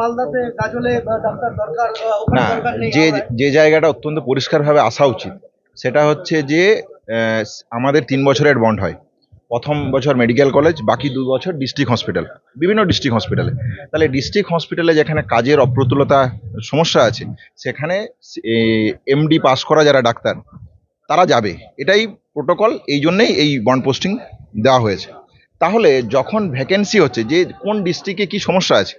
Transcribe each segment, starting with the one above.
মালদাতে গাজলে ডাক্তার দরকার না যে যে জায়গাটা অত্যন্ত পরিষ্কারভাবে আসা উচিত সেটা হচ্ছে যে আমাদের তিন বছরের বন্ড হয়। প্রথম বছর মেডিকেল কলেজ বাকি দু বছর ডিস্ট্রিক্ট হসপিটাল বিভিন্ন ডিস্ট্রিক্ট হসপিটালে। তাহলে ডিস্ট্রিক্ট হসপিটালে যেখানে কাজের অপ্রতুলতা সমস্যা আছে সেখানে এমডি পাস করা যারা ডাক্তার তারা যাবে। এটাই প্রোটোকল এই জন্যেই এই বন্ড পোস্টিং দেওয়া হয়েছে। তাহলে যখন ভ্যাকেন্সি হচ্ছে যে কোন ডিস্ট্রিক্টে কি সমস্যা আছে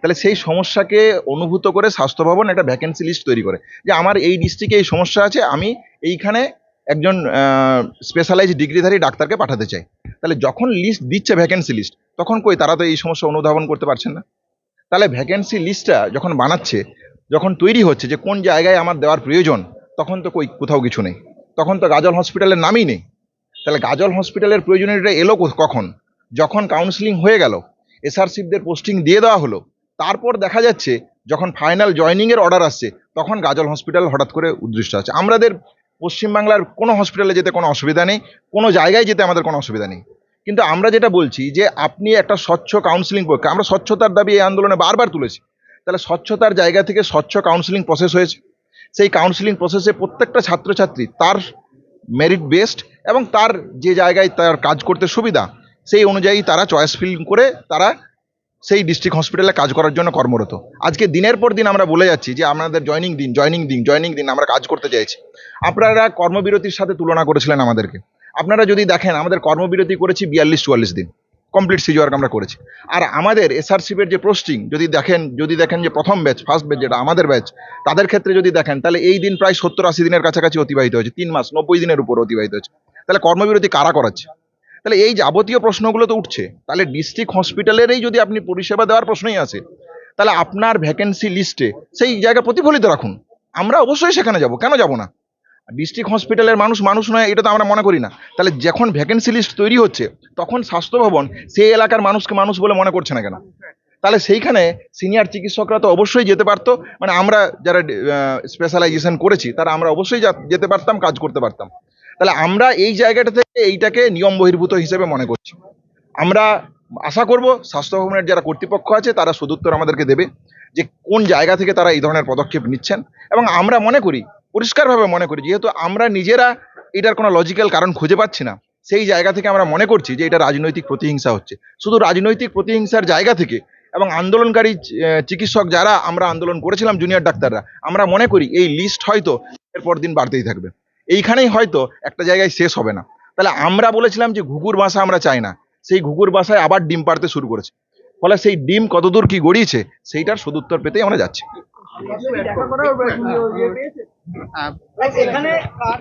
তাহলে সেই সমস্যাকে অনুভূত করে স্বাস্থ্য ভবন একটা ভ্যাকেন্সি লিস্ট তৈরি করে। যে আমার এই ডিস্ট্রিক্টে এই সমস্যা আছে, আমি এইখানে একজন স্পেশালাইজ ডিগ্রিধারী ডাক্তারকে পাঠাতে চাই। তাহলে যখন লিস্ট দিচ্ছে ভ্যাকেন্সি লিস্ট তখন কই তারা তো এই সমস্যা অনুধাবন করতে পারছেন না? তাহলে ভ্যাকেন্সি লিস্টটা যখন বানাচ্ছে, যখন তৈরি হচ্ছে যে কোন জায়গায় আমার দেওয়ার প্রয়োজন, তখন তো কই কোথাও কিছু নেই। তখন তো গাজল হসপিটালের নামই নেই। তাহলে গাজল হসপিটালের প্রয়োজনীয়টা এলো কখন? যখন কাউন্সিলিং হয়ে গেল এসআরসিপদের পোস্টিং দিয়ে দেওয়া হলো তারপর দেখা যাচ্ছে, যখন ফাইনাল জয়নিংয়ের অর্ডার আসছে, তখন গাজল হসপিটাল হঠাৎ করে উদ্দৃষ্ট আছে আমাদের পশ্চিমবাংলার কোনো হসপিটালে যেতে কোনো অসুবিধা নেই, কোনো জায়গায় যেতে আমাদের কোনো অসুবিধা নেই। কিন্তু আমরা যেটা বলছি যে, আপনি একটা স্বচ্ছ কাউন্সিলিং প্রক্রিয়া আমরা স্বচ্ছতার দাবি এই আন্দোলনে বারবার তুলেছি। তাহলে স্বচ্ছতার জায়গা থেকে স্বচ্ছ কাউন্সিলিং প্রসেস হয়েছে। সেই কাউন্সিলিং প্রসেসে প্রত্যেকটা ছাত্রছাত্রী তার মেরিট বেসড এবং তার যে জায়গায় তার কাজ করতে সুবিধা, সেই অনুযায়ী তারা চয়েস ফিল করে তারা সেই ডিস্ট্রিক্ট হসপিটালে কাজ করার জন্য কর্মরত। আজকে দিনের পর দিন আমরা বলে যাচ্ছি যে আমাদের জয়নিং দিন জয়নিং দিন জয়নিং দিন আমরা কাজ করতে চাইছি। আপনারা কর্মবিরতির সাথে তুলনা করেছিলেন আমাদেরকে। আপনারা যদি দেখেন, আমাদের কর্মবিরতি করেছি বিয়াল্লিশ চুয়াল্লিশ দিন। কমপ্লিট সিজি ওয়ার্ক আমরা করেছি। আর আমাদের এসআরসিপের যে পোস্টিং যদি দেখেন যদি দেখেন যে প্রথম ব্যাচ ফার্স্ট ব্যাচ যেটা আমাদের ব্যাচ তাদের ক্ষেত্রে যদি দেখেন, তাহলে এই দিন প্রায় সত্তর আশি দিনের কাছাকাছি অতিবাহিত হয়েছে। তিন মাস, নব্বই দিনের উপর অতিবাহিত হয়েছে। তাহলে কর্মবিরতি কারা করাচ্ছে? তাহলে এই যাবতীয় প্রশ্নগুলো তো উঠছে। তাহলে ডিস্ট্রিক্ট হসপিটালেরই যদি আপনি পরিষেবা দেওয়ার প্রশ্নই আসে, তাহলে আপনার ভ্যাকেন্সি লিস্টে সেই জায়গা প্রতিফলিত রাখুন। আমরা অবশ্যই সেখানে যাব। কেন যাব না? ডিস্ট্রিক্ট হসপিটালের মানুষ মানুষ নয়, এটা তো আমরা মনে করি না। তাহলে যখন ভ্যাকেন্সি লিস্ট তৈরি হচ্ছে, তখন স্বাস্থ্য ভবন সেই এলাকার মানুষকে মানুষ বলে মনে করছে না কেন? তাহলে সেইখানে সিনিয়র চিকিৎসকরা তো অবশ্যই যেতে পারতো। মানে আমরা যারা স্পেশালাইজেশন করেছি, তারা আমরা অবশ্যই যেতে পারতাম, কাজ করতে পারতাম। তাহলে আমরা এই জায়গাটা থেকে এইটাকে নিয়ম বহির্ভূত হিসেবে মনে করছি। আমরা আশা করব স্বাস্থ্য ভবনের যারা কর্তৃপক্ষ আছে, তারা সদুত্তর আমাদেরকে দেবে যে কোন জায়গা থেকে তারা এই ধরনের পদক্ষেপ নিচ্ছেন। এবং আমরা মনে করি, পরিষ্কারভাবে মনে করি, যেহেতু আমরা নিজেরা এটার কোনো লজিক্যাল কারণ খুঁজে পাচ্ছি না, সেই জায়গা থেকে আমরা মনে করছি যে এটা রাজনৈতিক প্রতিহিংসা হচ্ছে। শুধু রাজনৈতিক প্রতিহিংসার জায়গা থেকে এবং আন্দোলনকারী চিকিৎসক যারা আমরা আন্দোলন করেছিলাম জুনিয়র ডাক্তাররা, আমরা মনে করি এই লিস্ট হয়তো এরপর দিন বাড়তেই থাকবে। এইখানেই হয়তো একটা জায়গায় শেষ হবে না। তাহলে আমরা বলেছিলাম যে ঘুঘুর বাসা আমরা চাই না। সেই ঘুঘুর বাসায় আবার ডিম পাড়তে শুরু করেছে। ফলে সেই ডিম কতদূর কি গড়িয়েছে, সেইটার সদুত্তর পেতেই আমরা যাচ্ছি।